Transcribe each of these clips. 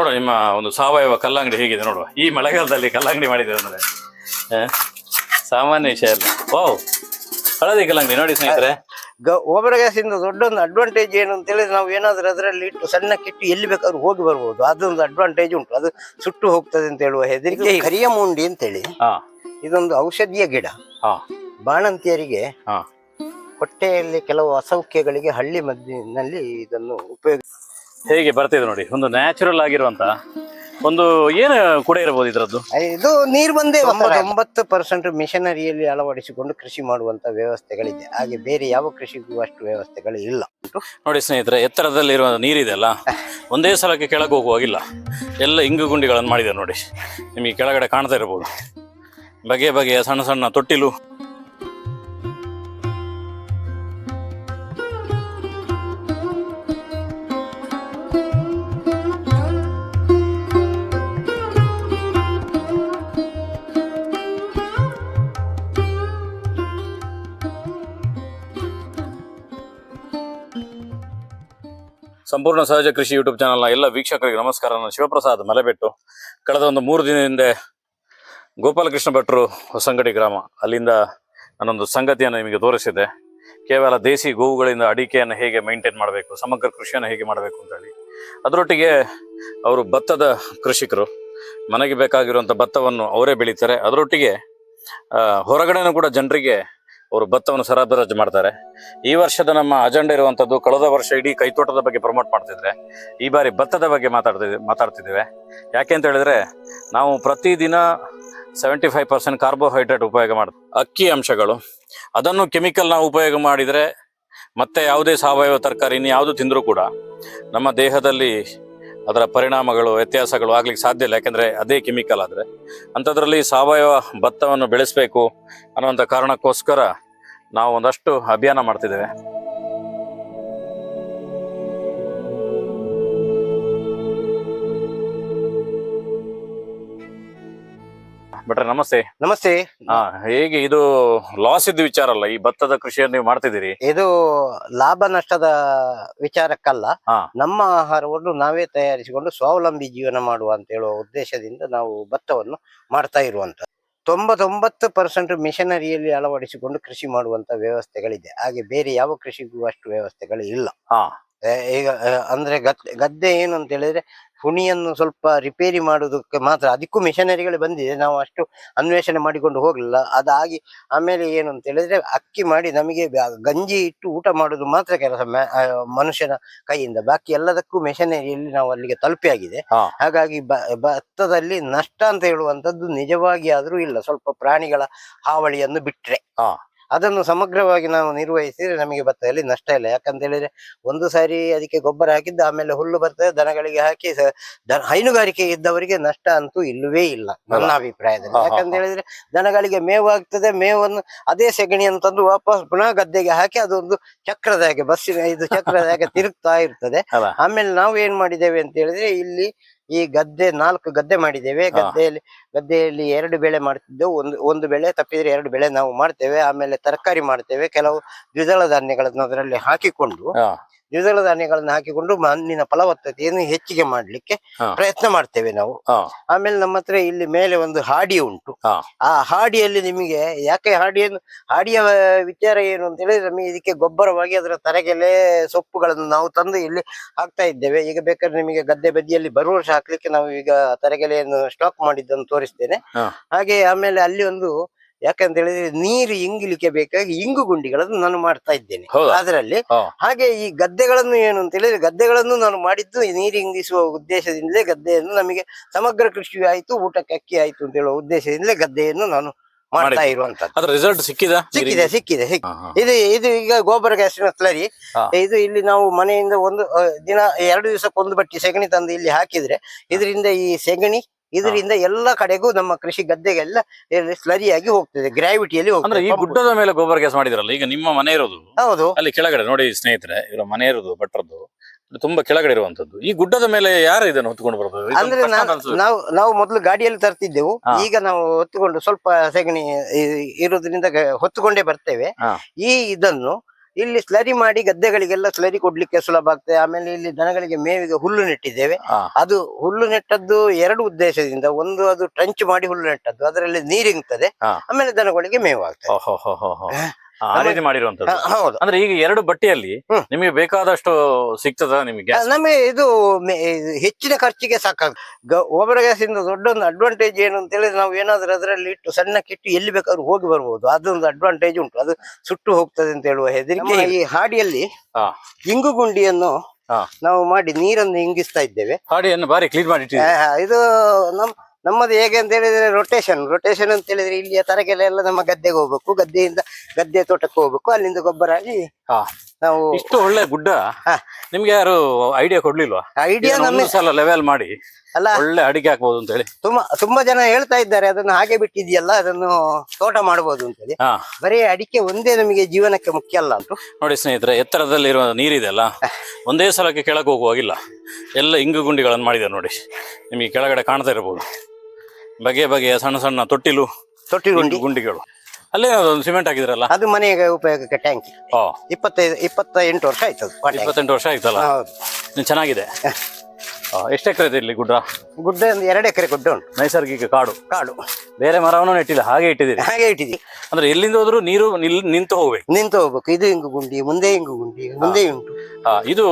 ನೋಡುವ ನಿಮ್ಮ ಒಂದು ಸಾವಯವ ಕಲ್ಲಂಗಡಿ ಹೇಗಿದೆ ನೋಡುವ ಈ ಮಳೆಗಾಲದಲ್ಲಿ ಕಲ್ಲಂಗಡಿ ಮಾಡಿದೆ ಅಂದ್ರೆ. ಸಾಮಾನ್ಯ ವಿಷಯ ಅಲ್ಲ. ವಾವ್ ಹಳದಿ ಕಲ್ಲಂಗಡಿ ನೋಡಿ ಸ್ನೇಹಿತರೆ. ಗೋಬರ್ ಗ್ಯಾಸ್ ಇಂದ ದೊಡ್ಡ ಒಂದು ಅಡ್ವಾಂಟೇಜ್ ಏನು ಅಂತ ಹೇಳಿದ್ರೆ ನಾವು ಏನಾದರೂ ಅದರಲ್ಲಿ ಇಟ್ಟು ಸಣ್ಣ ಕಿಟ್ಟು ಎಲ್ಲಿ ಬೇಕಾದ್ರೂ ಹೋಗಿ ಬರ್ಬೋದು. ಅದೊಂದು ಅಡ್ವಾಂಟೇಜ್ ಉಂಟು. ಅದು ಸುಟ್ಟು ಹೋಗ್ತದೆ ಅಂತ ಹೇಳುವ ಹೆದರಿಕೆ ಕರಿಯ ಮುಂಡಿ ಅಂತೇಳಿ. ಹಾ. ಇದೊಂದು ಔಷಧೀಯ ಗಿಡ. ಹಾ. ಬಾಣಂತಿಯರಿಗೆ ಹಾ. ಹೊಟ್ಟೆಯಲ್ಲಿ ಕೆಲವು ಅಸೌಖ್ಯಗಳಿಗೆ ಹಳ್ಳಿ ಮದ್ದಿನಲ್ಲಿ ಇದನ್ನು ಉಪಯೋಗ ಹೇಗೆ ಬರ್ತಿದೆ ನೋಡಿ ಒಂದು ನ್ಯಾಚುರಲ್ ಆಗಿರುವಂತ ಒಂದು ಏನು ಕೂಡ ಇರಬಹುದು ಇದರದ್ದು? ಇದು ನೀರು ಬಂದೇ ಒಂಬತ್ತು ಪರ್ಸೆಂಟ್ ಮಿಷನರಿಯಲ್ಲಿ ಅಳವಡಿಸಿಕೊಂಡು ಕೃಷಿ ಮಾಡುವಂತ ವ್ಯವಸ್ಥೆಗಳಿದೆ. ಹಾಗೆ ಬೇರೆ ಯಾವ ಕೃಷಿಗೂ ಅಷ್ಟು ವ್ಯವಸ್ಥೆಗಳು ಇಲ್ಲ. ನೋಡಿ ಸ್ನೇಹಿತರೆ ಎತ್ತರದಲ್ಲಿರುವ ನೀರಿದೆ ಅಲ್ಲ ಒಂದೇ ಸಲಕ್ಕೆ ಕೆಳಗೆ ಹೋಗುವಾಗಿಲ್ಲ. ಎಲ್ಲ ಇಂಗು ಗುಂಡಿಗಳನ್ನು ಮಾಡಿದೆ ನೋಡಿ. ನಿಮಗೆ ಕೆಳಗಡೆ ಕಾಣ್ತಾ ಇರಬಹುದು ಬಗೆ ಬಗೆಯ ಸಣ್ಣ ಸಣ್ಣ ತೊಟ್ಟಿಲು. ಸಂಪೂರ್ಣ ಸಹಜ ಕೃಷಿ ಯೂಟ್ಯೂಬ್ ಚಾನಲ್ನ ಎಲ್ಲ ವೀಕ್ಷಕರಿಗೆ ನಮಸ್ಕಾರ. ನಾನು ಶಿವಪ್ರಸಾದ್ ಮಲೆಬೆಟ್ಟು. ಕಳೆದ ಒಂದು ಮೂರು ದಿನ ಹಿಂದೆ ಗೋಪಾಲಕೃಷ್ಣ ಭಟ್ರು ಹೊಸಂಗಡಿ ಗ್ರಾಮ. ಅಲ್ಲಿಂದ ನಾನೊಂದು ಸಂಗತಿಯನ್ನು ನಿಮಗೆ ತೋರಿಸಿದೆ. ಕೇವಲ ದೇಸಿ ಗೋವುಗಳಿಂದ ಅಡಿಕೆಯನ್ನು ಹೇಗೆ ಮೈಂಟೈನ್ ಮಾಡಬೇಕು, ಸಮಗ್ರ ಕೃಷಿಯನ್ನು ಹೇಗೆ ಮಾಡಬೇಕು ಅಂತ ಹೇಳಿ. ಅದರೊಟ್ಟಿಗೆ ಅವರು ಭತ್ತದ ಕೃಷಿಕರು. ಮನೆಗೆ ಬೇಕಾಗಿರುವಂಥ ಭತ್ತವನ್ನು ಅವರೇ ಬೆಳೀತಾರೆ. ಅದರೊಟ್ಟಿಗೆ ಹೊರಗಡೆನೂ ಕೂಡ ಜನರಿಗೆ ಅವರು ಭತ್ತವನ್ನು ಸರಬರಾಜು ಮಾಡ್ತಾರೆ. ಈ ವರ್ಷದ ನಮ್ಮ ಅಜೆಂಡಾ ಇರುವಂಥದ್ದು ಕಳೆದ ವರ್ಷ ಇಡೀ ಕೈತೋಟದ ಬಗ್ಗೆ ಪ್ರಮೋಟ್ ಮಾಡ್ತಿದ್ರೆ, ಈ ಬಾರಿ ಭತ್ತದ ಬಗ್ಗೆ ಮಾತಾಡ್ತಿದ್ವಿ ಮಾತಾಡ್ತಿದ್ದೇವೆ. ಯಾಕೆ ಅಂತ ಹೇಳಿದ್ರೆ, ನಾವು ಪ್ರತಿದಿನ ಸೆವೆಂಟಿ ಫೈವ್ ಪರ್ಸೆಂಟ್ ಕಾರ್ಬೋಹೈಡ್ರೇಟ್ ಉಪಯೋಗ ಮಾಡ್ತೀವಿ ಅಕ್ಕಿ ಅಂಶಗಳು. ಅದನ್ನು ಕೆಮಿಕಲ್ ನಾವು ಉಪಯೋಗ ಮಾಡಿದರೆ ಮತ್ತೆ ಯಾವುದೇ ಸಾವಯವ ತರಕಾರಿ ಇನ್ನು ಯಾವುದು ತಿಂದರೂ ಕೂಡ ನಮ್ಮ ದೇಹದಲ್ಲಿ ಅದರ ಪರಿಣಾಮಗಳು, ವ್ಯತ್ಯಾಸಗಳು ಆಗ್ಲಿಕ್ಕೆ ಸಾಧ್ಯ ಇಲ್ಲ. ಯಾಕೆಂದರೆ ಅದೇ ಕೆಮಿಕಲ್ ಆದರೆ. ಅಂಥದ್ರಲ್ಲಿ ಸಾವಯವ ಭತ್ತವನ್ನು ಬೆಳೆಸಬೇಕು ಅನ್ನುವಂಥ ಕಾರಣಕ್ಕೋಸ್ಕರ ನಾವು ಒಂದಷ್ಟು ಅಭಿಯಾನ ಮಾಡ್ತಿದ್ದೇವೆ. ಭಟ್ರೆ ನಮಸ್ತೆ. ನಮಸ್ತೆ. ಹಾ ಹೇಗೆ ಇದು ಲಾಸ್ ಇದ್ದ ವಿಚಾರ ಅಲ್ಲ ಈ ಭತ್ತದ ಕೃಷಿಯನ್ನು ನೀವು ಮಾಡ್ತಿದ್ದೀರಿ? ಇದು ಲಾಭ ನಷ್ಟದ ವಿಚಾರಕ್ಕಲ್ಲ ಹಾ. ನಮ್ಮ ಆಹಾರವನ್ನು ನಾವೇ ತಯಾರಿಸಿಕೊಂಡು ಸ್ವಾವಲಂಬಿ ಜೀವನ ಮಾಡುವ ಅಂತ ಹೇಳುವ ಉದ್ದೇಶದಿಂದ ನಾವು ಭತ್ತವನ್ನು ಮಾಡ್ತಾ ಇರುವಂತ ತೊಂಬತ್ತೊಂಬತ್ತು ಪರ್ಸೆಂಟ್ ಮಿಷನರಿಯಲ್ಲಿ ಅಳವಡಿಸಿಕೊಂಡು ಕೃಷಿ ಮಾಡುವಂತ ವ್ಯವಸ್ಥೆಗಳಿದೆ. ಹಾಗೆ ಬೇರೆ ಯಾವ ಕೃಷಿಗೂ ಅಷ್ಟು ವ್ಯವಸ್ಥೆಗಳು ಇಲ್ಲ. ಹಾ. ಆ, ಈಗ ಆ, ಅಂದ್ರೆ ಗದ್ದೆ ಗದ್ದೆ ಏನು ಅಂತ ಹೇಳಿದ್ರೆ ಹುಣಿಯನ್ನು ಸ್ವಲ್ಪ ರಿಪೇರಿ ಮಾಡುವುದಕ್ಕೆ ಮಾತ್ರ ಅದಕ್ಕೂ ಮಿಷನರಿಗಳು ಬಂದಿದೆ. ನಾವು ಅಷ್ಟು ಅನ್ವೇಷಣೆ ಮಾಡಿಕೊಂಡು ಹೋಗಲಿಲ್ಲ. ಅದಾಗಿ ಆಮೇಲೆ ಏನು ಅಂತ ಹೇಳಿದ್ರೆ ಅಕ್ಕಿ ಮಾಡಿ ನಮಗೆ ಗಂಜಿ ಇಟ್ಟು ಊಟ ಮಾಡುದು ಮಾತ್ರ ಕೆಲಸ ಮನುಷ್ಯನ ಕೈಯಿಂದ. ಬಾಕಿ ಎಲ್ಲದಕ್ಕೂ ಮಿಷನರಿಯಲ್ಲಿ ನಾವು ಅಲ್ಲಿಗೆ ತಲುಪಿಯಾಗಿದೆ. ಹಾಗಾಗಿ ಭತ್ತದಲ್ಲಿ ನಷ್ಟ ಅಂತ ಹೇಳುವಂತದ್ದು ನಿಜವಾಗಿ ಆದ್ರೂ ಇಲ್ಲ. ಸ್ವಲ್ಪ ಪ್ರಾಣಿಗಳ ಹಾವಳಿಯನ್ನು ಬಿಟ್ರೆ. ಅದನ್ನು ಸಮಗ್ರವಾಗಿ ನಾವು ನಿರ್ವಹಿಸಿದ್ರೆ ನಮಗೆ ಭತ್ತದಲ್ಲಿ ನಷ್ಟ ಇಲ್ಲ. ಯಾಕಂತ ಹೇಳಿದ್ರೆ ಒಂದು ಸಾರಿ ಅದಕ್ಕೆ ಗೊಬ್ಬರ ಹಾಕಿದ್ದು ಆಮೇಲೆ ಹುಲ್ಲು ಬರ್ತದೆ ದನಗಳಿಗೆ ಹಾಕಿ ದನ ಹೈನುಗಾರಿಕೆ ಇದ್ದವರಿಗೆ ನಷ್ಟ ಅಂತೂ ಇಲ್ಲವೇ ಇಲ್ಲ ನನ್ನ ಅಭಿಪ್ರಾಯದಲ್ಲಿ. ಯಾಕಂತ ಹೇಳಿದ್ರೆ ದನಗಳಿಗೆ ಮೇವು ಆಗ್ತದೆ ಮೇವನ್ನು ಅದೇ ಸೆಗಣಿಯನ್ನು ತಂದು ವಾಪಸ್ ಪುನಃ ಗದ್ದೆಗೆ ಹಾಕಿ ಅದೊಂದು ಚಕ್ರದ ಹಾಗೆ ಬಸ್ಸಿನ ಇದು ಚಕ್ರದ ಹಾಗೆ ತಿರುಗ್ತಾ ಇರ್ತದೆ. ಆಮೇಲೆ ನಾವು ಏನ್ ಮಾಡಿದ್ದೇವೆ ಅಂತ ಹೇಳಿದ್ರೆ ಇಲ್ಲಿ ಈ ಗದ್ದೆ ನಾಲ್ಕು ಗದ್ದೆ ಮಾಡಿದ್ದೇವೆ. ಗದ್ದೆಯಲ್ಲಿ ಗದ್ದೆಯಲ್ಲಿ ಎರಡು ಬೆಳೆ ಮಾಡ್ತಿದ್ದೆವು. ಒಂದು ಒಂದು ಬೆಳೆ ತಪ್ಪಿದ್ರೆ ಎರಡು ಬೆಳೆ ನಾವು ಮಾಡ್ತೇವೆ. ಆಮೇಲೆ ತರಕಾರಿ ಮಾಡ್ತೇವೆ. ಕೆಲವು ದ್ವಿದಳ ಧಾನ್ಯಗಳನ್ನು ಅದರಲ್ಲಿ ಹಾಕಿಕೊಂಡು ದ್ವಿದಳ ಧಾನ್ಯಗಳನ್ನು ಹಾಕಿಕೊಂಡು ಮಣ್ಣಿನ ಫಲವತ್ತತೆಯನ್ನು ಹೆಚ್ಚಿಗೆ ಮಾಡ್ಲಿಕ್ಕೆ ಪ್ರಯತ್ನ ಮಾಡ್ತೇವೆ ನಾವು. ಆಮೇಲೆ ನಮ್ಮ ಹತ್ರ ಇಲ್ಲಿ ಮೇಲೆ ಒಂದು ಹಾಡಿ ಉಂಟು. ಆ ಹಾಡಿಯಲ್ಲಿ ನಿಮಗೆ ಯಾಕೆ ಹಾಡಿಯನ್ನು ಹಾಡಿಯ ವಿಚಾರ ಏನು ಅಂತ ಹೇಳಿದ್ರೆ ನಮಗೆ ಇದಕ್ಕೆ ಗೊಬ್ಬರವಾಗಿ ಅದರ ತರಗೆಲೆ ಸೊಪ್ಪುಗಳನ್ನು ನಾವು ತಂದು ಇಲ್ಲಿ ಹಾಕ್ತಾ ಇದ್ದೇವೆ. ಈಗ ಬೇಕಾದ್ರೆ ನಿಮಗೆ ಗದ್ದೆ ಬದಿಯಲ್ಲಿ ಬರುವ ವರ್ಷ ಹಾಕ್ಲಿಕ್ಕೆ ನಾವು ಈಗ ತರಗೆಲೆಯನ್ನು ಸ್ಟಾಕ್ ಮಾಡಿದ್ದನ್ನು ತೋರಿಸ್ತೇನೆ. ಹಾಗೆ ಆಮೇಲೆ ಅಲ್ಲಿ ಒಂದು ಯಾಕಂತ ಹೇಳಿದ್ರೆ ನೀರು ಇಂಗಿಲಿಕ್ಕೆ ಬೇಕಾಗಿ ಇಂಗು ಗುಂಡಿಗಳನ್ನು ನಾನು ಮಾಡ್ತಾ ಇದ್ದೇನೆ? ಅದರಲ್ಲಿ ಹಾಗೆ ಈ ಗದ್ದೆಗಳನ್ನು ಏನು ಅಂತ ಹೇಳಿದ್ರೆ ಗದ್ದೆಗಳನ್ನು ನಾನು ಮಾಡಿದ್ದು ನೀರು ಇಂಗಿಸುವ ಉದ್ದೇಶದಿಂದಲೇ ಗದ್ದೆಯನ್ನು ನಮಗೆ ಸಮಗ್ರ ಕೃಷಿ ಆಯ್ತು ಊಟಕ್ಕೆ ಅಕ್ಕಿ ಆಯ್ತು ಅಂತ ಹೇಳುವ ಉದ್ದೇಶದಿಂದಲೇ ಗದ್ದೆಯನ್ನು ನಾನು ಮಾಡ್ತಾ ಇರುವಂತ ಇರುವಂತದ್ದು ರಿಸಲ್ಟ್ ಸಿಕ್ಕಿದ? ಸಿಕ್ಕಿದೆ ಸಿಕ್ಕಿದೆ. ಇದು ಇದು ಈಗ ಗೋಬರ್ ಗ್ಯಾಸಿನ ಸ್ಲರಿ ಇದು ಇಲ್ಲಿ ನಾವು ಮನೆಯಿಂದ ಒಂದು ದಿನ ಎರಡು ದಿವಸಕ್ಕೊಂದು ಬಟ್ಟಿ ಸೆಗಣಿ ತಂದು ಇಲ್ಲಿ ಹಾಕಿದ್ರೆ ಇದರಿಂದ ಈ ಸೆಗಣಿ ಇದರಿಂದ ಎಲ್ಲ ಕಡೆಗೂ ನಮ್ಮ ಕೃಷಿ ಗದ್ದೆಗೆಲ್ಲ ಸ್ಲರಿಯಾಗಿ ಹೋಗ್ತದೆ ಗ್ರಾವಿಟಿಯಲ್ಲಿ ಅಂದ್ರೆ ಹೋಗ್ತದೆ. ಈ ಗುಡ್ಡದ ಮೇಲೆ ಗೊಬ್ಬರ ಗ್ಯಾಸ್ ಮಾಡಿದ್ರಲ್ಲ ಈಗ ನಿಮ್ಮ ಮನೆ ಇರೋದು ಹೌದು. ಅಲ್ಲಿ ಕೆಳಗಡೆ ನೋಡಿ ಸ್ನೇಹಿತರೆ ಇವರ ಮನೆ ಇರೋದು ಭಟ್ರದ್ದು ತುಂಬಾ ಕೆಳಗಡೆ ಇರುವಂತದ್ದು ಈ ಗುಡ್ಡದ ಮೇಲೆ ಯಾರು ಇದನ್ನು ಹೊತ್ಕೊಂಡು ಬರ್ಬೋದು ಅಂದ್ರೆ. ನಾವು ನಾವು ಮೊದಲು ಗಾಡಿಯಲ್ಲಿ ತರ್ತಿದ್ದೆವು. ಈಗ ನಾವು ಹೊತ್ತುಕೊಂಡು ಸ್ವಲ್ಪ ಸೆಗಣಿ ಇರೋದ್ರಿಂದ ಹೊತ್ತುಕೊಂಡೇ ಬರ್ತೇವೆ. ಈ ಇದನ್ನು ಇಲ್ಲಿ ಸ್ಲರಿ ಮಾಡಿ ಗದ್ದೆಗಳಿಗೆಲ್ಲ ಸ್ಲರಿ ಕೊಡ್ಲಿಕ್ಕೆ ಸುಲಭ ಆಗ್ತದೆ. ಆಮೇಲೆ ಇಲ್ಲಿ ದನಗಳಿಗೆ ಮೇವಿಗೆ ಹುಲ್ಲು ನೆಟ್ಟಿದ್ದೇವೆ. ಅದು ಹುಲ್ಲು ನೆಟ್ಟದ್ದು ಎರಡು ಉದ್ದೇಶದಿಂದ ಒಂದು ಅದು ಟ್ರಂಚ್ ಮಾಡಿ ಹುಲ್ಲು ನೆಟ್ಟದ್ದು ಅದರಲ್ಲಿ ನೀರಿಂಗ್ತದೆ ಆಮೇಲೆ ದನಗಳಿಗೆ ಮೇವು ಆಗ್ತದೆ. ಆ ರೀತಿ ಮಾಡಿರುವಂತದ್ದು ಹೌದು. ಅಂದ್ರೆ ಈಗ ಎರಡು ಬಟ್ಟೆಯಲ್ಲಿ ಹ್ಮ್. ನಿಮಗೆ ಬೇಕಾದಷ್ಟು ಸಿಗ್ತದ ನಿಮಗೆ ನಮಗೆ ಇದು ಮೆ- ಇದು ಹೆಚ್ಚಿನ ಖರ್ಚಿಗೆ ಸಾಕಾಗ ಗ- ಗ್ಯಾಸಿಂದ ಗ್ಯಾಸ್ ಇಂದ ದೊಡ್ಡ ಒಂದು ಅಡ್ವಾಂಟೇಜ್ ಏನು ಅಂತ ಹೇಳಿದ್ರೆ ನಾವು ಏನಾದ್ರೂ ಅದರಲ್ಲಿ ಇಟ್ಟು ಸಣ್ಣ ಕಿಟ್ಟು ಎಲ್ಲಿ ಬೇಕಾದ್ರೂ ಹೋಗಿ ಬರ್ಬೋದು. ಅದೊಂದು ಅಡ್ವಾಂಟೇಜ್ ಉಂಟು. ಅದು ಸುಟ್ಟು ಹೋಗ್ತದೆ ಅಂತ ಹೇಳುವ ಹೆದರಿಕೆ ಈ ಹಾಡಿಯಲ್ಲಿ ಹಾ. ಇಂಗು ಗುಂಡಿಯನ್ನು ಹಾ. ನಾವು ಮಾಡಿ ನೀರನ್ನು ಇಂಗಿಸ್ತಾ ಇದ್ದೇವೆ. ಹಾಡಿಯನ್ನು ಬಾರಿ ಕ್ಲೀನ್ ಮಾಡಿ ಇಟ್ಟಿದ್ದೀರಿ. ಆ, ಇದು ನಮ್ ನಮ್ಮದು ಹೇಗೆ ಅಂತ ಹೇಳಿದ್ರೆ ರೊಟೇಷನ್ ರೊಟೇಷನ್ ಅಂತ ಹೇಳಿದ್ರೆ ಇಲ್ಲಿಯ ತರಗೆಲೆ ಎಲ್ಲ ನಮ್ಮ ಗದ್ದೆಗೆ ಹೋಗ್ಬೇಕು. ಗದ್ದೆಯಿಂದ ಗದ್ದೆ ತೋಟಕ್ಕೆ ಹೋಗ್ಬೇಕು. ಅಲ್ಲಿಂದ ಗೊಬ್ಬರ ಆಗಿ ಹಾ. ನಾವು ಇಷ್ಟು ಒಳ್ಳೆ ಗುಡ್ಡ. ನಿಮ್ಗೆ ಯಾರು ಐಡಿಯಾ ಕೊಡ್ಲಿಲ್ವಾ? ಐಡಿಯಾ ನಮ್ಮ ಸಲ ಲೆವೆಲ್ ಮಾಡಿ ಅಲ್ಲ. ಒಳ್ಳೆ ಅಡಿಗೆ ಹಾಕ್ಬೋದು ಅಂತ ಹೇಳಿ. ತುಂಬಾ ತುಂಬಾ ಜನ ಹೇಳ್ತಾ ಇದ್ದಾರೆ ಅದನ್ನು ಹಾಗೆ ಬಿಟ್ಟಿದ್ಯಲ್ಲ ಅದನ್ನು ತೋಟ ಮಾಡಬಹುದು ಅಂತ ಹೇಳಿ. ಬರೀ ಅಡಿಕೆ ಒಂದೇ ನಮಗೆ ಜೀವನಕ್ಕೆ ಮುಖ್ಯ ಅಲ್ಲ ಅಂತ ನೋಡಿ ಸ್ನೇಹಿತರೆ ಎತ್ತರದಲ್ಲಿರುವ ನೀರಿದೆಯಲ್ಲ ಒಂದೇ ಸಲಕ್ಕೆ ಕೆಳಗೆ ಹೋಗುವಾಗಿಲ್ಲ. ಎಲ್ಲ ಇಂಗು ಗುಂಡಿಗಳನ್ನು ಮಾಡಿದ್ದಾರೆ ನೋಡಿ. ನಿಮಗೆ ಕೆಳಗಡೆ ಕಾಣ್ತಾ ಇರ್ಬೋದು. ಬಗೆ ಬಗೆಯ ಸಣ್ಣ ಸಣ್ಣ ತೊಟ್ಟಿಲು ತೊಟ್ಟಿಲು ಗುಂಡಿ ಗುಂಡಿಗಳು. ಅಲ್ಲೇ ಒಂದು ಸಿಮೆಂಟ್ ಹಾಕಿದ್ರಲ್ಲ? ಅದು ಮನೆಗೆ ಉಪಯೋಗಕ್ಕೆ ಟ್ಯಾಂಕ್ ಇಪ್ಪತ್ತೈದು ಇಪ್ಪತ್ತ ಎಂಟು ವರ್ಷ ಆಯ್ತು ಅದು. ಇಪ್ಪತ್ತೆಂಟು ವರ್ಷ ಆಯ್ತಲ್ಲ? ಹೌದು. ಚೆನ್ನಾಗಿದೆ. ಎಷ್ಟು ಎಕರೆ ಇದೆ ಇಲ್ಲಿ ಗುಡ್ಡ? ಗುಡ್ಡ ಒಂದು ಎರಡು ಎಕರೆ ಗುಡ್ಡ ಉಂಟು. ನೈಸರ್ಗಿಕ ಕಾಡು. ಕಾಡು. ಬೇರೆ ಮರವನ್ನು ನೆಟ್ಟಿಲ್ಲ ಹಾಗೆ ಇಟ್ಟಿದ್ದೀರಿ? ಹಾಗೆ ಇಟ್ಟಿದ್ದೀವಿ. ಅಂದ್ರೆ ಎಲ್ಲಿಂದ ಹೋದ್ರು ನೀರು ನಿಲ್ ನಿಂತು ಹೋಗ್ಬೇಕು. ನಿಂತು ಹೋಗ್ಬೇಕು. ಇದು ಹಿಂಗು ಗುಂಡಿ ಮುಂದೆ ಹಿಂಗು ಗುಂಡಿ ಮುಂದೆ ಉಂಟು. ಆ, ಇದು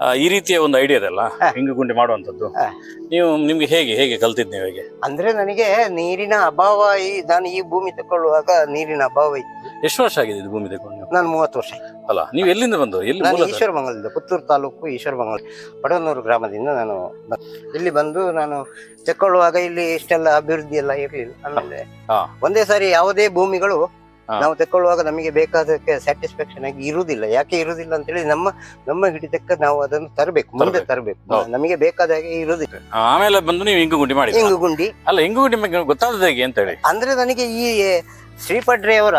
ಆ, ಈ ರೀತಿಯ ಒಂದು ಐಡಿಯಾ ಇದೆಲ್ಲ ಹಿಂಗು ಗುಂಡಿ ಮಾಡುವಂಥದ್ದು. ಹಾ. ನೀವು ನಿಮ್ಗೆ ಹೇಗೆ ಹೇಗೆ ಕಲ್ತಿದ್ ನೀವು ಹೇಗೆ? ಅಂದ್ರೆ ನನಗೆ ನೀರಿನ ಅಭಾವ ಈ ನಾನು ಈ ಭೂಮಿ ತಕೊಳ್ಳುವಾಗ ನೀರಿನ ಅಭಾವ ಇತ್ತು. ಎಷ್ಟು ವರ್ಷ ಆಗಿದೆ ಇದು ಭೂಮಿ ತಗೊಂಡು ನೀವು ನಾನು ಮೂವತ್ತು ವರ್ಷ ಅಲ್ಲ ನೀವು ಎಲ್ಲಿಂದ ಬಂದು ಎಲ್ಲಿ ನಾನು ಈಶ್ವರ ಈಶ್ವರಮಂಗಲದಿಂದ ಪುತ್ತೂರು ತಾಲೂಕು ಈಶ್ವರಮಂಗಲ ಪಡವನೂರು ಗ್ರಾಮದಿಂದ ನಾನು ಬ- ಇಲ್ಲಿ ಬಂದು ನಾನು ತೆಕ್ಕೊಳ್ಳುವಾಗ ಇಲ್ಲಿ ಇಷ್ಟೆಲ್ಲ ಅಭಿವೃದ್ಧಿ ಎಲ್ಲ ಇರಲಿಲ್ಲ ಆಮೇಲೆ ಹಾ. ಒಂದೇ ಸಾರಿ ಯಾವುದೇ ಭೂಮಿಗಳು. ನಾವು ತೆಕ್ಕೊಳ್ಳುವಾಗ ನಮಗೆ ಬೇಕಾದಕ್ಕೆ ಸ್ಯಾಟಿಸ್ಫ್ಯಾಕ್ಷನ್ ಆಗಿ ಇರುವುದಿಲ್ಲ. ಯಾಕೆ ಇರುವುದಿಲ್ಲ ಅಂತ ಹೇಳಿ ನಮ್ಮ ನಮ್ಮ ಹಿಡಿತಕ್ಕ ನಾವು ಅದನ್ನು ತರಬೇಕು ಮುಂದೆ ತರಬೇಕು. ನಮಗೆ ಬೇಕಾದ ಹಾಗೆ ಇರುವುದಿಲ್ಲ. ಆಮೇಲೆ ಬಂದು ನೀವು ಹಿಂಗು ಗುಂಡಿ ಮಾಡಿ ಇಂಗು ಗುಂಡಿ. ಅಲ್ಲ ಹಿಂಗು ಗುಂಡಿ ಗೊತ್ತಾದದ್ದು ಹೇಗೆ ಅಂತ ಹೇಳಿ. ಅಂದ್ರೆ ನನಗೆ ಈ ಶ್ರೀಪಡ್ರೆ ಅವರ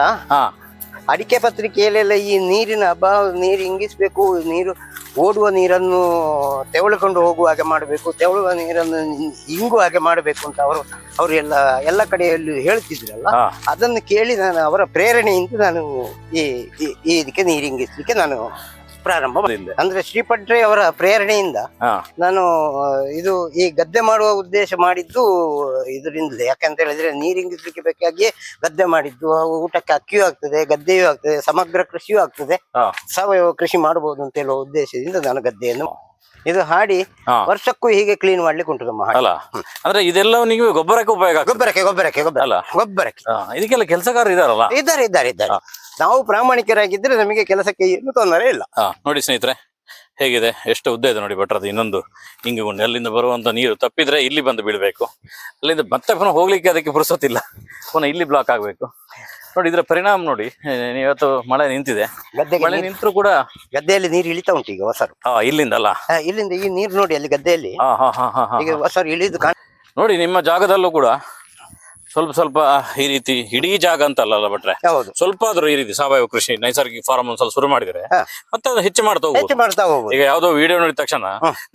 ಅಡಿಕೆ ಪತ್ರಿಕೆಯಲ್ಲೆಲ್ಲ ಈ ನೀರಿನ ಅಭಾವ ನೀರು ಇಂಗಿಸ್ಬೇಕು ನೀರು ಓಡುವ ನೀರನ್ನು ತೆವಳಿಕೊಂಡು ಹೋಗುವ ಹಾಗೆ ಮಾಡಬೇಕು ತೆವಳುವ ನೀರನ್ನು ಇಂಗುವ ಹಾಗೆ ಮಾಡಬೇಕು ಅಂತ ಅವರು ಅವರು ಎಲ್ಲ ಎಲ್ಲ ಕಡೆಯಲ್ಲಿ ಹೇಳ್ತಿದ್ರಲ್ಲ ಅದನ್ನು ಕೇಳಿ ನಾನು ಅವರ ಪ್ರೇರಣೆಯಿಂದ ನಾನು ಈ- ಈ ಇದಕ್ಕೆ ನೀರಿಂಗಿಸ್ಲಿಕ್ಕೆ ನಾನು ಪ್ರಾರಂಭ ಅಂದ್ರೆ ಶ್ರೀಪಟ್ರೆ ಅವರ ಪ್ರೇರಣೆಯಿಂದ ಹಾ. ನಾನು ಆ, ಇದು ಈ ಗದ್ದೆ ಮಾಡುವ ಉದ್ದೇಶ ಮಾಡಿದ್ದು ಇದರಿಂದಲೇ. ಯಾಕಂತ ಹೇಳಿದ್ರೆ ನೀರಿಂಗಿಸ್ಲಿಕ್ಕೆ ಬೇಕಾಗಿ ಗದ್ದೆ ಮಾಡಿದ್ದು. ಅವು ಊಟಕ್ಕೆ ಅಕ್ಕಿಯೂ ಆಗ್ತದೆ ಗದ್ದೆಯೂ ಆಗ್ತದೆ ಸಮಗ್ರ ಕೃಷಿಯೂ ಆಗ್ತದೆ. ಹಾ. ಸಾವಯವ ಕೃಷಿ ಮಾಡಬಹುದು ಅಂತ ಹೇಳುವ ಉದ್ದೇಶದಿಂದ ನಾನು ಗದ್ದೆಯನ್ನು ಇದು ಹಾಡಿ ಹಾ. ವರ್ಷಕ್ಕೂ ಹೀಗೆ ಕ್ಲೀನ್ ಮಾಡ್ಲಿಕ್ಕೆ ಉಂಟು ನಮ್ಮ ಹಾಡಿ ಅಲ್ಲ. ಅಂದ್ರೆ ಇದೆಲ್ಲ ನೀವು ಗೊಬ್ಬರಕ್ಕೆ ಉಪಯೋಗ ಆಗ್ತದೆ. ಗೊಬ್ಬರಕ್ಕೆ ಗೊಬ್ಬರಕ್ಕೆ ಗೊಬ್ಬರ. ಅಲ್ಲ. ಗೊಬ್ಬರಕ್ಕೆ. ಹಾ, ಇದಕ್ಕೆಲ್ಲ ಕೆಲಸಗಾರ ಇದಾರಲ್ಲ? ಇದ್ದಾರೆ ಇದ್ದಾರೆ ಇದ್ದಾರೆ. ನಾವು ಪ್ರಾಮಾಣಿಕರಾಗಿದ್ರೆ ನಮಗೆ ಕೆಲಸಕ್ಕೆ ಏನು ತೊಂದರೆ ಇಲ್ಲ. ಹಾ ನೋಡಿ ಸ್ನೇಹಿತರೆ ಹೇಗಿದೆ? ಎಷ್ಟು ಉದ್ದ ಇದೆ ನೋಡಿ ಭಟ್ರದ ಇನ್ನೊಂದು. ಹಿಂಗೆ ಅಲ್ಲಿಂದ ಬರುವಂತ ನೀರು ತಪ್ಪಿದ್ರೆ ಇಲ್ಲಿ ಬಂದು ಬೀಳ್ಬೇಕು. ಅಲ್ಲಿಂದ ಮತ್ತೆ ಪುನಃ ಹೋಗ್ಲಿಕ್ಕೆ ಅದಕ್ಕೆ ಪುರುಸೊತ್ತಿಲ್ಲ ಪುನಃ ಇಲ್ಲಿ ಬ್ಲಾಕ್ ಆಗ್ಬೇಕು. ನೋಡಿ ಇದರ ಪರಿಣಾಮ ನೋಡಿ ಇವತ್ತು ಮಳೆ ನಿಂತಿದೆ. ಗದ್ದೆಗೆ ಮಳೆ ನೀರು- ನಿಂತರೂ ಕೂಡ ಗದ್ದೆಯಲ್ಲಿ ನೀರು ಇಳಿತಾ ಉಂಟು ಈಗ ಹೊಸರು. ಆ, ಇಲ್ಲಿಂದ ಅಲ್ಲ? ಆ, ಇಲ್ಲಿಂದ ಈ ನೀರು ನೋಡಿ ಅಲ್ಲಿ ಗದ್ದೆಯಲ್ಲಿ. ಹಾ ಹಾ ಹಾ ಹಾ ಹಾ ಈಗ ಹೊಸರು ಇಳಿದು ಕಾಣ್ ನೋಡಿ ನಿಮ್ಮ ಜಾಗದಲ್ಲೂ ಕೂಡ ಸ್ವಲ್ಪ ಸ್ವಲ್ಪ ಈ ರೀತಿ ಇಡೀ ಜಾಗ ಅಂತ ಅಲ್ಲ ಭಟ್ರೆ ಹೌದು ಸ್ವಲ್ಪ ಆದ್ರೂ ಈ ರೀತಿ ಸಾವಯವ ಕೃಷಿ ನೈಸರ್ಗಿಕ ಫಾರ್ಮ್ ಸ್ವಲ್ಪ ಶುರು ಮಾಡಿದ್ರೆ. ಮತ್ತೆ ಅದು ಹೆಚ್ಚು ಮಾಡ್ತಾ ಹೋಗ್ಬೋದು ಹೆಚ್ಚು ಮಾಡ್ತಾ ಹೋಗ್ಬೋದು ಈಗ ಯಾವ್ದೋ ವಿಡಿಯೋ ನೋಡಿದ ತಕ್ಷಣ.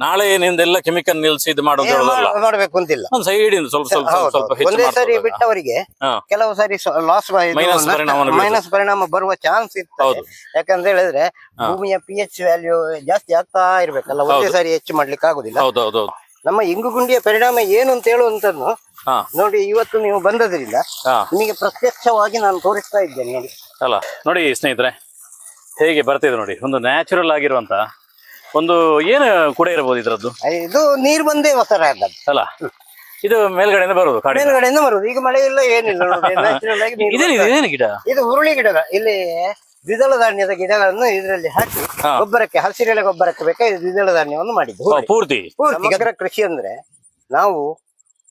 ನಾಳೆ ನಿಂದೆಲ್ಲ ಕೆಮಿಕಲ್ ನಿಲ್ಸಿ ಇದು ಮಾಡೋದು ಏನು ಹೇಳೋದಲ್ಲ ಮಾಡ್- ಮಾಡ್ಬೇಕು ಅಂತಿಲ್ಲ ಒಂದ್ ಸೈಡ್ ಇಂದ ಸ್ವಲ್ಪ ಸ್ವಲ್ಪ ಸ್ವಲ್ಪ ಹೌದು, ಸ್ವಲ್ಪ ಹೆಚ್ಚು ಒಂದೇ ಮಾಡ್ತಾ ಸರಿ ಹೋದಾಗ. ಬಿಟ್ಟವರಿಗೆ ಹಾ. ಕೆಲವು ಸಾರಿ ಲಾಸ್ Minus ಪರಿಣಾಮವನ್ನು ಬೀಳ್ತದೆ. ಮೈನಸ್ ಪರಿಣಾಮ ಬರುವ ಚಾನ್ಸ್ ಇರ್ತದೆ ಹೌದು ಯಾಕಂತ ಹೇಳಿದ್ರೆ ಭೂಮಿಯ ಪಿ ಎಚ್ ವ್ಯಾಲ್ಯೂ ಜಾಸ್ತಿ ಆಗ್ತಾ ಇರ್ಬೇಕಲ್ಲ ಒಂದೇ ಹೌದು. ಸಾರಿ ಹೆಚ್ಚು ಮಾಡ್ಲಿಕ್ಕೆ ಆಗುದಿಲ್ಲ ಹೌದು ಹೌದು ಹೌದು ನಮ್ಮ ಇಂಗು ಗುಂಡಿಯ ಪರಿಣಾಮ ಏನು ಅಂತ ಹೇಳುವಂತದ್ದು ನೋಡಿ ಇವತ್ತು ನೀವು ಬಂದದ್ರಿಂದ ನಿಮಗೆ ಪ್ರತ್ಯಕ್ಷವಾಗಿ ನಾನು ತೋರಿಸ್ತಾ ಇದ್ದೇನೆ ನೋಡಿ. ಅಲ್ಲ ನೋಡಿ ಸ್ನೇಹಿತರೆ ಹೇಗೆ ಬರ್ತಿದೆ ನೋಡಿ ಒಂದು ನ್ಯಾಚುರಲ್ ಆಗಿರುವಂತ ಒಂದು ಏನು ಕೂಡ ಇರಬಹುದು ಇದ್ರದ್ದು? ಇದು ನೀರು ಬಂದೇ ಹೊಸ ಅಲ್ಲ ಇದು ಮೇಲ್ಗಡೆಯಿಂದ ಬರುದು ಮೇಲ್ಗಡೆಯಿಂದ ಬರುದು. ಈಗ ಮಳೆ ಇಲ್ಲ ಏನಿಲ್ಲ ಇದೇನು ಗಿಡ? ಇದು ಹುರುಳಿ ಗಿಡ ಇಲ್ಲಿ ದ್ವಿದಳ ಧಾನ್ಯದ ಗಿಡಗಳನ್ನು ಇದರಲ್ಲಿ ಹಾಕಿ. ಗೊಬ್ಬರಕ್ಕೆ ಹಸಿರೆಲೆ ಗೊಬ್ಬರಕ್ಕೆ ಬೇಕಾ ದ್ವಿದಳ ಧಾನ್ಯವನ್ನು ಮಾಡಿದ್ದು. ಪೂರ್ತಿ? ಪೂರ್ತಿ. ಕೃಷಿ ಅಂದ್ರೆ ನಾವು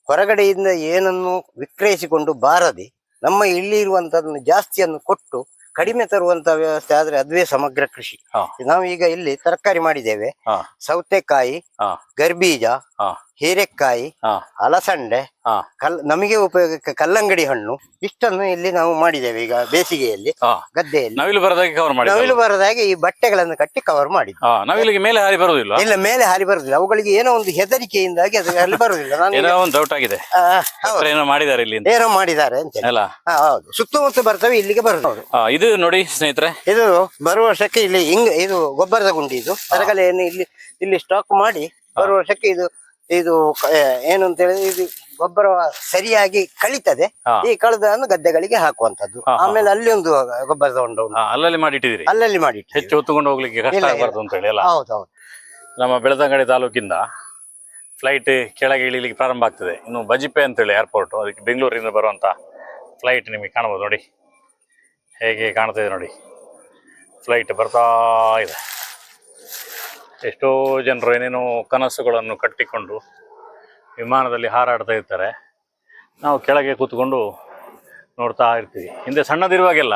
ಹೊರಗಡೆಯಿಂದ ಏನನ್ನು ವಿಕ್ರಯಿಸಿಕೊಂಡು ಬಾರದೆ ನಮ್ಮ ಇಲ್ಲಿ ಇರುವಂತದನ್ನು ಜಾಸ್ತಿಯನ್ನು ಕೊಟ್ಟು ಕಡಿಮೆ ತರುವಂತ ವ್ಯವಸ್ಥೆ ಆದ್ರೆ ಅದುವೇ ಸಮಗ್ರ ಕೃಷಿ. ನಾವು ಈಗ ಇಲ್ಲಿ ತರಕಾರಿ ಮಾಡಿದ್ದೇವೆ. ಸೌತೆಕಾಯಿ ಗರ್ಬೀಜ ಹೀರೆಕಾಯಿ ಅಲಸಂಡೆ ಹಾ. ಕಲ್ ನಮಗೆ ಉಪಯೋಗಕ್ಕೆ ಕಲ್ಲಂಗಡಿ ಹಣ್ಣು ಇಷ್ಟನ್ನು ಇಲ್ಲಿ ನಾವು ಮಾಡಿದ್ದೇವೆ ಈಗ ಬೇಸಿಗೆಯಲ್ಲಿ ಗದ್ದೆಯಲ್ಲಿ. ನವಿಲು ಬರದಾಗೆ ಕವರ್ ಮಾಡಿ ನವಿಲು ಬರದಾಗೆ ಈ ಬಟ್ಟೆಗಳನ್ನು ಕಟ್ಟಿ ಕವರ್ ಮಾಡಿ ನವಿಲಿಗೆ ಮೇಲೆ ಹಾರಿ ಬರುವುದಿಲ್ಲ. ಇಲ್ಲ ಮೇಲೆ ಹಾರಿ ಬರುದಿಲ್ಲ ಅವುಗಳಿಗೆ ಏನೋ ಒಂದು ಹೆದರಿಕೆಯಿಂದಾಗಿ ಅದು ಅಲ್ಲಿ ಬರುವುದಿಲ್ಲ. ಏನೋ ಒಂದು ಡೌಟ್ ಆಗಿದೆ. ಏನೋ ಮಾಡಿದ್ದಾರೆ ಇಲ್ಲಿ ಏನೋ ಮಾಡಿದ್ದಾರೆ ಅಂತ. ಅಲ್ಲ. ಹೌದು. ಸುತ್ತಮುತ್ತ ಬರ್ತವೆ ಇಲ್ಲಿಗೆ ಬರ್ತವೆ. ಇದು ನೋಡಿ ಸ್ನೇಹಿತರೆ. ಇದು ಬರುವ ವರ್ಷಕ್ಕೆ ಇಲ್ಲಿ ಹಿಂಗ್ ಇದು ಗೊಬ್ಬರದ ಗುಂಡಿ ಇದು. ತರಗಲೆಯನ್ನು ಇಲ್ಲಿ ಇಲ್ಲಿ ಸ್ಟಾಕ್ ಮಾಡಿ ಬರುವ ವರ್ಷಕ್ಕೆ ಇದು ಇದು ಏನು ಅಂತ ಹೇಳಿದ್ರೆ ಇದು ಗೊಬ್ಬರ ಸರಿಯಾಗಿ ಕಳಿತದೆ. ಈ ಕಳೆದನ್ನು ಗದ್ದೆಗಳಿಗೆ ಹಾಕುವಂತದ್ದು. ಆಮೇಲೆ ಅಲ್ಲಿ ಒಂದು ಗೊಬ್ಬರ ತಗೊಂಡು ಅಲ್ಲಲ್ಲಿ ಮಾಡಿಟ್ಟಿದ್ದೀರಿ? ಅಲ್ಲಲ್ಲಿ ಮಾಡಿ ಹೆಚ್ಚು ಹೊತ್ತುಕೊಂಡು ಹೋಗ್ಲಿಕ್ಕೆ ಕಷ್ಟ. ಆಗಬಾರ್ದು ಅಂತ ಹೇಳಿ ಹೌದೌದು. ನಮ್ಮ ಬೆಳದಂಗಡಿ ತಾಲೂಕಿಂದ ಫ್ಲೈಟ್ ಕೆಳಗೆ ಇಳಿಲಿಕ್ಕೆ ಪ್ರಾರಂಭ ಆಗ್ತದೆ. ಇನ್ನು ಬಜಿಪೆ ಅಂತೇಳಿ ಏರ್ಪೋರ್ಟ್ ಅದಕ್ಕೆ ಬೆಂಗಳೂರಿಂದ ಬರುವಂತ ಫ್ಲೈಟ್ ನಿಮಗೆ ಕಾಣಬಹುದು ನೋಡಿ. ಹೇಗೆ ಕಾಣ್ತಾ ಇದೆ ನೋಡಿ. ಫ್ಲೈಟ್ ಬರ್ತಾ ಇದೆ. ಎಷ್ಟೋ ಜನರು ಏನೇನೋ ಕನಸುಗಳನ್ನು ಕಟ್ಟಿಕೊಂಡು ವಿಮಾನದಲ್ಲಿ ಹಾರಾಡ್ತಾ ಇರ್ತಾರೆ. ನಾವು ಕೆಳಗೆ ಕೂತ್ಕೊಂಡು ನೋಡ್ತಾ ಇರ್ತೀವಿ. ಹಿಂದೆ ಸಣ್ಣದಿರುವಾಗೆಲ್ಲ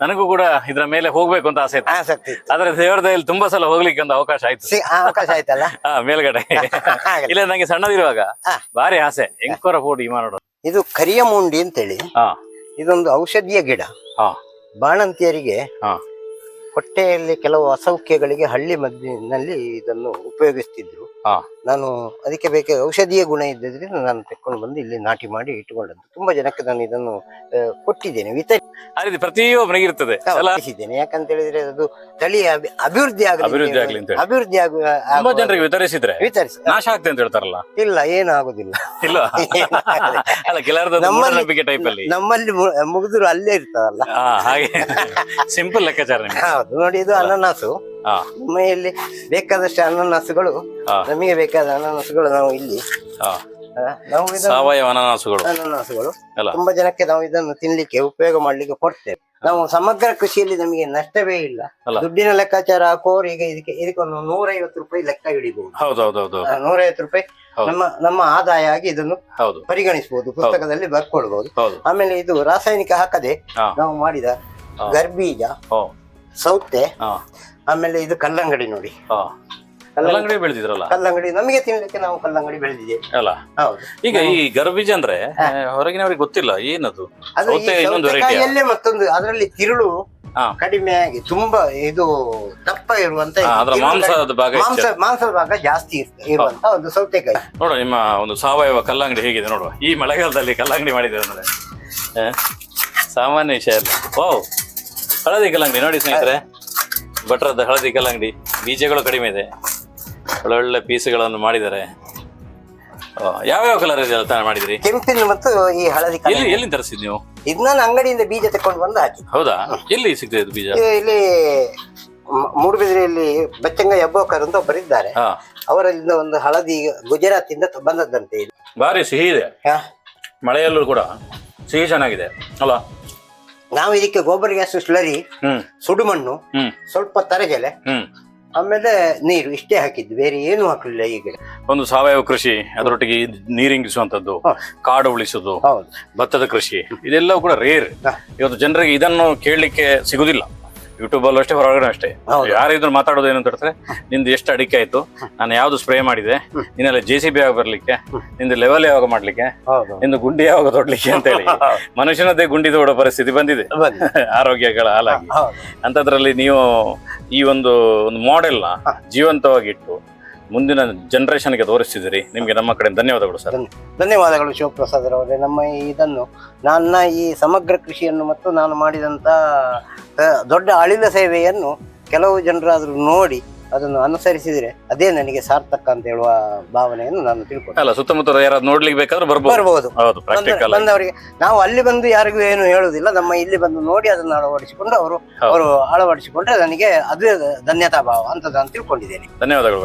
ನನಗೂ ಕೂಡ ಇದರ ಮೇಲೆ ಹೋಗ್ಬೇಕು ಅಂತ ಆಸೆ ಇತ್ತು. ಆಸಕ್ತಿ. ಆದ್ರೆ ದೇವರ ದಯಲ್ಲಿ ತುಂಬಾ ಸಲ ಹೋಗ್ಲಿಕ್ಕೆ ಒಂದು ಅವಕಾಶ ಆಯ್ತು. ಸಿ- ಆ, ಅವಕಾಶ ಆಯ್ತಲ್ಲ? ಹಾ ಮೇಲ್ಗಡೆ. ಹಾಗೆ. ಇಲ್ಲ ನಂಗೆ ಸಣ್ಣದಿರುವಾಗ ಹಾ. ಭಾರಿ ಆಸೆ. ಎಂಕೋರ ಫೋಡ್ ವಿಮಾನ ನೋಡೋದು. ಇದು ಕರಿಯ ಮುಂಡಿ ಅಂತೇಳಿ. ಹಾ. ಇದೊಂದು ಔಷಧೀಯ ಗಿಡ. ಹಾ. ಬಾಣಂತಿಯರಿಗೆ ಹಾ. ಹೊಟ್ಟೆಯಲ್ಲಿ ಕೆಲವು ಅಸೌಖ್ಯಗಳಿಗೆ ಹಳ್ಳಿ ಮದ್ದಿನಲ್ಲಿ ಇದನ್ನು ಉಪಯೋಗಿಸ್ತಿದ್ರು. ನಾನು ಅದಕ್ಕೆ ಬೇಕಾದ ಔಷಧೀಯ ಗುಣ ಇದ್ದದ್ರಿಂದ ನಾನು ತೆಕ್ಕೊಂಡು ಬಂದು ಇಲ್ಲಿ ನಾಟಿ ಮಾಡಿ ಇಟ್ಟುಕೊಂಡದ್ದು. ತುಂಬಾ ಜನಕ್ಕೆ ನಾನು ಇದನ್ನು ಕೊಟ್ಟಿದ್ದೇನೆ. ವಿತರಿ- ಪ್ರತಿಯೊಬ್ಬನಿಗೆ ಇರ್ತದೆ. ಅಲ್ಲ ವಿತರಿಸಿದ್ದೇನೆ ಯಾಕಂತ ಹೇಳಿದ್ರೆ ಅದು ತಳಿಯ ಅಭಿ- ಅಭಿವೃದ್ಧಿ ಆಗಲಿ ಅಭಿವೃದ್ಧಿ ಆಗಲಿ ಅಂತ ಹೇಳಿ. ಅಭಿವೃದ್ಧಿ ಆಗುವ ತುಂಬಾ ಜನರಿಗೆ ವಿತರಿಸಿದ್ರೆ. ವಿತರಿಸಿ ನಾಶ ಆಗ್ತದೆ ಅಂತ ಹೇಳ್ತಾರಲ್ಲ. ಇಲ್ಲ ಏನು ಆಗುದಿಲ್ಲ. ಇಲ್ಲ. ಅಲ್ಲ ಕೆಲವರದ್ದು ನಮ್ಮಲ್ಲಿ- ನಂಬಿಕೆ ಟೈಪ್ ಅಲ್ಲಿ. ನಮ್ಮಲ್ಲಿ ಮು- ಮುಗಿದ್ರು ಅಲ್ಲೇ ಇರ್ತದಲ್ಲ ಹಾ ಹಾಗೆ. ಸಿಂಪಲ್ ಲೆಕ್ಕಾಚಾರ ನಿಮ್ಗೆ. ಹೌದು. ನೋಡಿ ಇದು ಅನನಾಸು. ಹಾ ಬೇಕಾದಷ್ಟು ಅನನಾಸುಗಳು ಹಾ ನಮಗೆ ಬೇಕಾದ ಅನನಾಸುಗಳು ನಾವು ಇಲ್ಲಿ. ಹಾ ಆ, ನಾವು ಇದನ್ನು ಸಾವಯವ ಅನಾನಸುಗಳು. ಅನನಾಸುಗಳು. ಅಲ್ಲ. ತುಂಬಾ ಜನಕ್ಕೆ ನಾವು ಇದನ್ನು ತಿನ್ಲಿಕ್ಕೆ ಉಪಯೋಗ ಮಾಡ್ಲಿಕ್ಕೆ ಕೊಡ್ತೇವೆ. ನಾವು ಸಮಗ್ರ ಕೃಷಿಯಲ್ಲಿ ನಮಗೆ ನಷ್ಟವೇ ಇಲ್ಲ. ಅಲ್ಲ. ದುಡ್ಡಿನ ಲೆಕ್ಕಾಚಾರ ಹಾಕೋರು ಈಗ ಇದಕ್ಕೆ ಇದಕ್ಕೊಂದು ನೂರೈವತ್ತು ರೂಪಾಯಿ ಲೆಕ್ಕ ಹಿಡಿಬಹುದು ಹೌದು ಹೌದು ಹೌದು ಹೌದು ನೂರೈವತ್ತು ರೂಪಾಯಿ ಹೌದು. ನಮ್ಮ ನಮ್ಮ ಆದಾಯ ಆಗಿ ಇದನ್ನು ಹೌದು. ಪರಿಗಣಿಸಬಹುದು ಪುಸ್ತಕದಲ್ಲಿ ಬರ್ಕೊಳ್ಬಹುದು ಹೌದು. ಆಮೇಲೆ ಇದು ರಾಸಾಯನಿಕ ಹಾಕದೆ ಹಾ ನಾವು ಮಾಡಿದ ಗರ್ಭೀಜ ಗರ್ಬೀಜ ಸೌತೆ ಆಮೇಲೆ ಇದು ಕಲ್ಲಂಗಡಿ ನೋಡಿ. ಹಾ. ಕಲ್ಲಂಗಡಿ ಬೆಳೆದಿದ್ರಲ್ಲ? ಕಲ್ಲಂಗಡಿ ನಮಗೆ ತಿನ್ಲಿಕ್ಕೆ ನಾವು ಕಲ್ಲಂಗಡಿ ಬೆಳೆದಿದ್ದೇವೆ. ಅಲ್ಲ? ಹೌದು. ಈಗ ಈ ಗರ್ಬೀಜ ಅಂದ್ರೆ ಹೊರಗಿನವರಿಗೆ ಗೊತ್ತಿಲ್ಲ ಏನದು? ಅದು ಈ ಸೌತೆಕಾಯಿಯಲ್ಲೇ ಮತ್ತೊಂದು ಅದರಲ್ಲಿ ತಿರುಳು ಕಡಿಮೆ ಆಗಿ ತುಂಬಾ ಇದು ದಪ್ಪ ಇರುವಂತ ಮಾಂಸದ ಭಾಗ ಮಾಂಸದ ಭಾಗ ಜಾಸ್ತಿ ಇರುವಂತ ಒಂದು ಸೌತೆಕಾಯಿ. ನೋಡುವ ನಿಮ್ಮ ಒಂದು ಸಾವಯವ ಕಲ್ಲಂಗಡಿ ಹೇಗಿದೆ ನೋಡುವ. ಈ ಮಳೆಗಾಲದಲ್ಲಿ ಕಲ್ಲಂಗಡಿ ಮಾಡಿದ್ರೆ ಅಂದ್ರೆ. ಸಾಮಾನ್ಯ ವಿಷಯ ಅಲ್ಲ. ಓ ಹಳದಿ ಕಲ್ಲಂಗಡಿ ನೋಡಿ ಸ್ನೇಹಿತರೆ. ಭಟ್ರದ ಹಳದಿ ಕಲ್ಲಂಗಡಿ ಬೀಜಗಳು ಕಡಿಮೆ ಇದೆ. ಒಳ್ಳೊಳ್ಳೆ ಪೀಸ್ಗಳನ್ನು ಮಾಡಿದ್ದಾರೆ. ಯಾವ್ಯಾವ ಕಲರ್ ಇದೆ ತಾನು ಮಾಡಿದ್ರಿ? ಕೆಂಪಿನ ಮತ್ತು ಈ ಹಳದಿ ಎಲ್ಲಿ ಕಲರ್ ಎಲ್ಲಿ ತರಿಸಿದ್ ನೀವು? ಇದನ್ನ ನಾನು ಅಂಗಡಿಯಿಂದ ಬೀಜ ತಕೊಂಡು ಬಂದು ಹಾಕಿ ಹೌದಾ? ಎಲ್ಲಿ ಸಿಗ್ತದೆ ಇದು ಬೀಜ? ಇದು ಇಲ್ಲಿ ಮ- ಮೂಡುಬಿದಿರೆಯಲ್ಲಿ ಬಚ್ಚಂಗ ಹೆಬ್ಬೋಕರ್ ಅಂತ ಒಬ್ಬರಿದ್ದಾರೆ ಹಾ. ಅವರಿಂದ ಒಂದು ಹಳದಿ ಗುಜರಾತ್ ಇಂದ ಬಂದದ್ದಂತೆ ಇದು. ಭಾರಿ ಸಿಹಿ ಇದೆ. ಹಾ. ಮಳೆಯಲ್ಲೂ ಕೂಡ ಸಿಹಿ ಚೆನ್ನಾಗಿದೆ. ಅಲ್ಲ ನಾವು ಇದಕ್ಕೆ ಗೋಬರ್ ಗ್ಯಾಸ್ ಸ್ಲರಿ ಸುಡು ಸುಡುಮಣ್ಣು ಸ್ವಲ್ಪ ತರಗೆಲೆ ಆಮೇಲೆ ನೀರು ಇಷ್ಟೇ ಹಾಕಿದ್ದು ಬೇರೆ ಏನು ಹಾಕಲಿಲ್ಲ ಈಗ. ಒಂದು ಸಾವಯವ ಕೃಷಿ ಅದರೊಟ್ಟಿಗೆ ನೀರಿಂಗಿಸುವಂತದ್ದು ಕಾಡು ಉಳಿಸುದು ಭತ್ತದ ಕೃಷಿ ಇದೆಲ್ಲವೂ ಕೂಡ ರೇರ್ ಇವತ್ತು ಜನರಿಗೆ ಇದನ್ನು ಕೇಳಲಿಕ್ಕೆ ಸಿಗುದಿಲ್ಲ. ಯೂಟ್ಯೂಬ್ ಅಲ್ಲೂ ಅಷ್ಟೇ ಹೊರಗಡೆ ಅಷ್ಟೇ. ಯಾರಿದ್ರು ಮಾತಾಡೋದು ಏನಂತ ಹೇಳ್ತಾರೆ ನಿಂದು ಎಷ್ಟು ಅಡಿಕೆ ಆಯ್ತು ನಾನು ಯಾವ್ದು ಸ್ಪ್ರೇ ಮಾಡಿದೆ ನಿನ್ನೆಲ್ಲ ಜೆ ಸಿ ಬಿ ಯಾವಾಗ ಬರ್ಲಿಕ್ಕೆ ನಿಂದು ಲೆವೆಲ್ ಯಾವಾಗ ಮಾಡ್ಲಿಕ್ಕೆ ನಿಂದು ಗುಂಡಿ ಯಾವಾಗ ತೊಡ್ಲಿಕ್ಕೆ ಅಂತ ಹೇಳಿ ಮನುಷ್ಯನದ್ದೇ ಗುಂಡಿ ತೋಡೋ ಪರಿಸ್ಥಿತಿ ಬಂದಿದೆ. ಆರೋಗ್ಯಗಳ ಹಾಲಾಗಿ. ಅಂತದ್ರಲ್ಲಿ ಅಂಥದ್ರಲ್ಲಿ ನೀವು ಈ ಒಂದು ಒಂದು ಮಾಡೆಲ್ನ ಜೀವಂತವಾಗಿಟ್ಟು ಮುಂದಿನ ಜನರೇಷನ್ಗೆ ತೋರಿಸಿದಿರಿ ನಿಮಗೆ ನಮ್ಮ ಕಡೆ ಧನ್ಯವಾದಗಳು ಸರ್. ಧನ್ಯವಾದಗಳು ಶಿವಪ್ರಸಾದ್ ಅವರೇ ನಮ್ಮ ಈ ಇದನ್ನು ನನ್ನ ಈ ಸಮಗ್ರ ಕೃಷಿಯನ್ನು ಮತ್ತು ನಾನು ಮಾಡಿದಂಥ ದೊಡ್ಡ ಅಳಿಲ ಸೇವೆಯನ್ನು ಕೆಲವು ಜನರಾದರೂ ನೋಡಿ ಅದನ್ನು ಅನುಸರಿಸಿದರೆ ಅದೇ ನನಗೆ ಸಾರ್ಥಕ ಅಂತ ಹೇಳುವ ಭಾವನೆಯನ್ನು ನಾನು ತಿಳ್ಕೊಂಡೆ ಅಲ್ಲ ಸುತ್ತಮುತ್ತ ಯಾರಾದ್ರು ನೋಡ್ಲಿಕ್ಕೆ ಬೇಕಾದ್ರೆ ಬರ್ಬೋದು. ಹೌದು ಬಂದವರಿಗೆ ನಾವು ಅಲ್ಲಿ ಬಂದು ಯಾರಿಗೂ ಏನು ಹೇಳುವುದಿಲ್ಲ. ನಮ್ಮ ಇಲ್ಲಿ ಬಂದು ನೋಡಿ ಅದನ್ನು ಅಳವಡಿಸಿಕೊಂಡು ಅವರು ಅವರು ಅಳವಡಿಸಿಕೊಂಡ್ರೆ ನನಗೆ ಅದೇ ಧನ್ಯತಾ ಭಾವ ಅಂತ ನಾನು ತಿಳ್ಕೊಂಡಿದ್ದೇನೆ. ಧನ್ಯವಾದಗಳು